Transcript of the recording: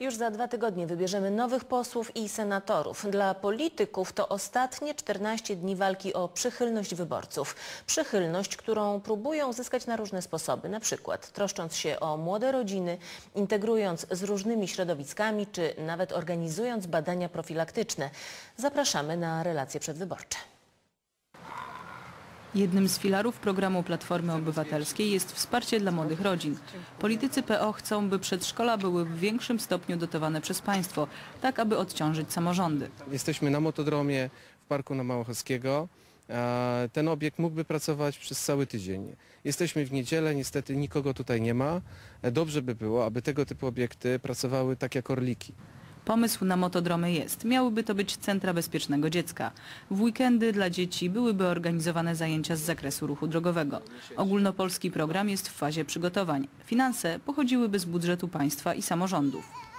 Już za dwa tygodnie wybierzemy nowych posłów i senatorów. Dla polityków to ostatnie 14 dni walki o przychylność wyborców. Przychylność, którą próbują zyskać na różne sposoby, na przykład troszcząc się o młode rodziny, integrując z różnymi środowiskami, czy nawet organizując badania profilaktyczne. Zapraszamy na relacje przedwyborcze. Jednym z filarów programu Platformy Obywatelskiej jest wsparcie dla młodych rodzin. Politycy PO chcą, by przedszkola były w większym stopniu dotowane przez państwo, tak aby odciążyć samorządy. Jesteśmy na motodromie w Parku na Małochowskiego. Ten obiekt mógłby pracować przez cały tydzień. Jesteśmy w niedzielę, niestety nikogo tutaj nie ma. Dobrze by było, aby tego typu obiekty pracowały tak jak orliki. Pomysł na motodromy jest. Miałyby to być centra bezpiecznego dziecka. W weekendy dla dzieci byłyby organizowane zajęcia z zakresu ruchu drogowego. Ogólnopolski program jest w fazie przygotowań. Finanse pochodziłyby z budżetu państwa i samorządów.